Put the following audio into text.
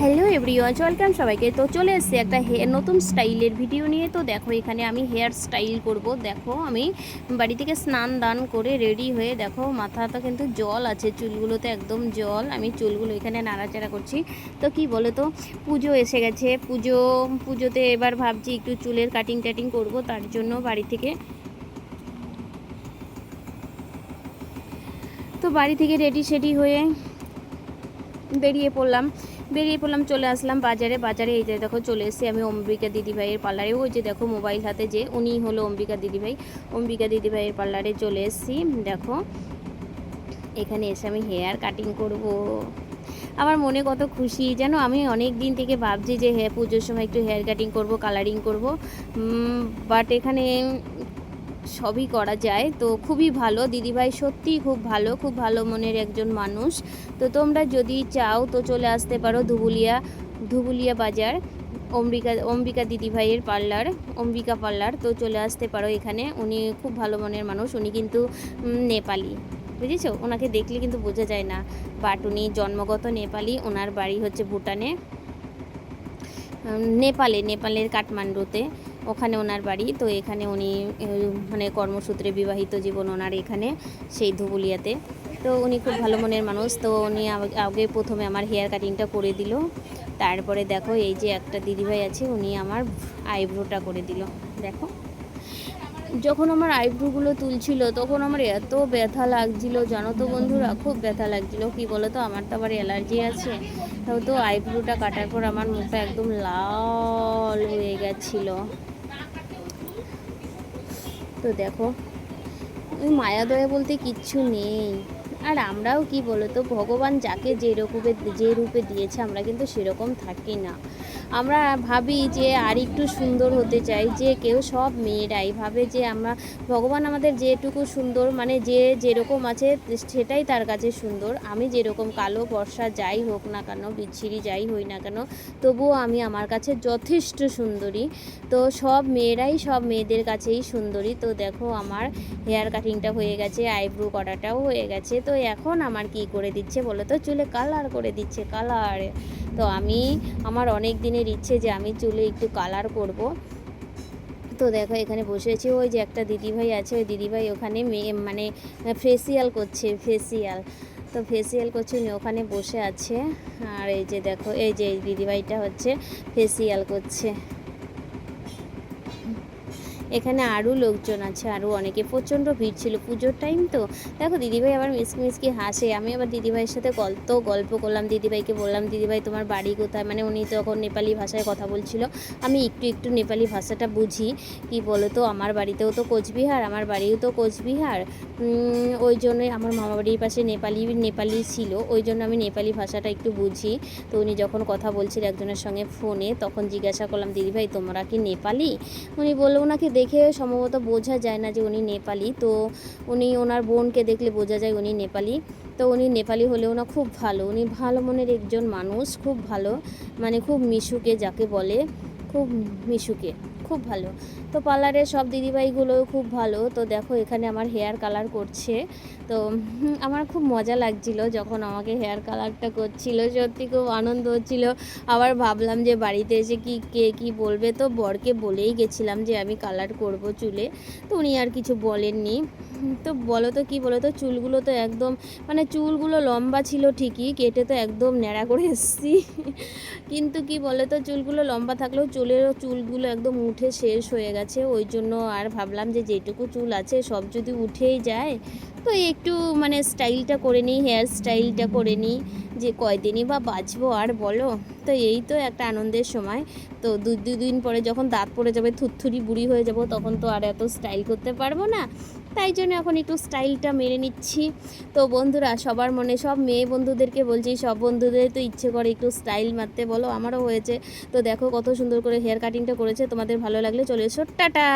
Hello everyone, welcome সবাইকে। তো চলে এসেছি একটা হেয়ার নতুন স্টাইলের ভিডিও নিয়ে। তো দেখো, এখানে আমি হেয়ার স্টাইল করব। দেখো, আমি বাড়ি থেকে স্নান দান করে রেডি হয়ে দেখো, মাথাটা কিন্তু জল আছে, চুলগুলোতে একদম জল। আমি চুলগুলো এখানে নাড়াচাড়া করছি। তো কি বলো তো পুজো এসে গেছে। পুজো, পুজোতে এবার ভাবছি একটু চুলের কাটিং টাটিং করব, তার জন্য বাড়ি থেকে। তো বাড়ি থেকে রেডি সেডি হয়ে বেরিয়ে পড়লাম। বেরিয়ে পড়লাম, চলে আসলাম বাজারে। বাজারে এই যে দেখো চলে এসেছি আমি অম্বিকা দিদিভাইয়ের পার্লারে। ওই যে দেখো মোবাইল হাতে যে উনি হলো অম্বিকা দিদিভাই। অম্বিকা দিদিভাইয়ের পার্লারে চলে এসেছি, দেখো। এখানে এসে আমি হেয়ার কাটিং করব। আমার মনে কত খুশি যেন আমি অনেক দিন থেকে ভাবছি যে হ্যাঁ পুজোর সময় একটু হেয়ার কাটিং করব কালারিং করব। বাট এখানে সবই করা যায়। তো খুবই ভালো। দিদিভাই সত্যিই খুব ভালো খুব ভালো মনের একজন মানুষ। তো তোমরা যদি চাও তো চলে আসতে পারো ধুবুলিয়া ধুবুলিয়া বাজার, অম্বিকা অম্বিকা দিদিভাইয়ের পার্লার, অম্বিকা পার্লার। তো চলে আসতে পারো এখানে। উনি খুব ভালো মনের মানুষ। উনি কিন্তু নেপালি। বুঝেছ? ওনাকে দেখলে কিন্তু বোঝা যায় না। বাট উনি জন্মগত নেপালি। ওনার বাড়ি হচ্ছে ভুটানে। নেপালে, নেপালের কাঠমান্ডুতে। ওখানে ওনার বাড়ি। তো এখানে উনি মানে কর্মসূত্রে বিবাহিত জীবন ওনার এখানে, সেই ধুবুলিয়াতে। তো উনি খুব ভালো মনের মানুষ। তো উনি আগ- প্রথমে আমার হেয়ার কাটিংটা করে দিল। তারপরে দেখো, এই যে একটা দিদিভাই আছে, উনি আমার আইব্রোটা করে দিল। দেখো। যখন আমার আইব্রোগুলো তুলছিল, তখন আমার এত ব্যথা লাগছিল। জানো তো বন্ধুরা, খুব ব্যথা লাগছিল। কি বলো তো আমার তো আবার অ্যালার্জি আছে। তো আইব্রোটা কাটার পর আমার মুখটা একদম লাল হয়ে গেছিল। তো দেখো। মায়া দয়া বলতে কিচ্ছু নেই। আর আমরাও কি বলো তো ভগবান যাকে যে রূপে যে রূপে দিয়েছে, আমরা কিন্তু সেরকম থাকি না। আমরা ভাবি যে আর একটু সুন্দর হতে চাই, যে কেউ সব মেয়েরাই ভাবে যে আমরা, ভগবান আমাদের যেটুকু সুন্দর মানে যে যেরকম আছে সেটাই তার কাছে সুন্দর। আমি যেরকম কালো বর্ষা যাই হোক না কেন, বিচ্ছিরি যাই হই না কেন, তবুও আমি আমার কাছে যথেষ্ট সুন্দরী। তো সব মেয়েরাই সব মেয়েদের কাছেই সুন্দরী। তো দেখো আমার হেয়ার কাটিংটা হয়ে গেছে আইব্রো করাটাও হয়ে গেছে। তো এখন আমার কি করে দিচ্ছে বলো তো? চুলে কালার করে দিচ্ছে কালার তো আমি, আমার অনেক দিনের ইচ্ছে যে আমি চুলে একটু কালার করব। তো দেখো এখানে বসে আছি। ওই যে একটা দিদিভাই আছে, ওই দিদিভাই ওখানে মানে ফেসিয়াল করছে ফেসিয়াল তো ফেসিয়াল করছে, উনি ওখানে বসে আছে। আর এই যে দেখো, এই যে দিদিভাইটা হচ্ছে ফেসিয়াল করছে। এখানে আরও লোকজন আছে, আরও অনেকে। প্রচণ্ড ভিড় ছিল পুজোর টাইম তো। দেখো, দিদিভাই আবার মিসকি মিসকি হাসে। আমি আবার দিদিভাইয়ের সাথে গল্প গল্প করলাম। দিদিভাইকে বললাম, দিদিভাই, তোমার বাড়ি কোথায়? মানে উনি তখন নেপালি ভাষায় কথা বলছিল। আমি একটু একটু নেপালি ভাষাটা বুঝি। কি বলো তো আমার বাড়িতেও তো কোচবিহার, আমার বাড়িও তো কোচবিহার। ওই জন্যই আমার মামা বাড়ির পাশে নেপালি নেপালি ছিল। ওই জন্য আমি নেপালি ভাষাটা একটু বুঝি। তো উনি যখন কথা বলছিল একজনের সঙ্গে ফোনে, তখন জিজ্ঞাসা করলাম, দিদিভাই, তোমরা কি নেপালি? উনি বলল, ওনাকে দেখে সম্ভবত বোঝা যায় না যে উনি নেপালি। তো উনি ওনার বোনকে দেখলে বোঝা যায় উনি নেপালি। তো উনি নেপালি হলেও না খুব ভালো। উনি ভালো মনের একজন মানুষ, খুব ভালো মানে খুব মিশুকে যাকে বলে, খুব মিশুকে। খুব ভালো। তো পার্লারের সব দিদিভাইগুলো খুব ভালো। তো দেখো এখানে আমার হেয়ার কালার করছে। তো আমার খুব মজা লাগছিল যখন আমাকে হেয়ার কালারটা করছিল। সত্যি খুব আনন্দ হচ্ছিল। আবার ভাবলাম যে বাড়িতে এসে কি, কে কি বলবে? তো বরকে বলেই গেছিলাম যে আমি কালার করব চুলে। তো উনি আর কিছু বলেননি। তো বলো তো কি বলো তো, চুলগুলো তো একদম মানে চুলগুলো লম্বা ছিল ঠিকই, কেটে তো একদম ন্যাড়া করে এসেছি। কিন্তু কি বলো তো, চুলগুলো লম্বা থাকলেও চুলেরও চুলগুলো একদম উঠে শেষ হয়ে গেছে। ওই জন্য আর ভাবলাম যে যেটুকু চুল আছে সব যদি উঠেই যায়, তো একটু মানে স্টাইলটা করে নিই, হেয়ার স্টাইলটা করে নিই, যে কয়দিনই বা বাঁচবো আর বলো? তো এই তো একটা আনন্দের সময়। তো দু, দুদিন পরে যখন দাঁত পড়ে যাবে থুরথুরি বুড়ি হয়ে যাব, তখন তো আর এত স্টাইল করতে পারব না। তাই জন্য এখন একটু স্টাইলটা মেরে নিচ্ছি। তো বন্ধুরা, সবার মনে সব মেয়ে বন্ধুদেরকে বলছি, সব বন্ধুদের তো ইচ্ছে করে একটু স্টাইল মারতে বলো, আমারও হয়েছে। তো দেখো কত সুন্দর করে হেয়ার কাটিংটা করেছে, তোমাদের ভালো লাগলে চলে এসো। টাটা!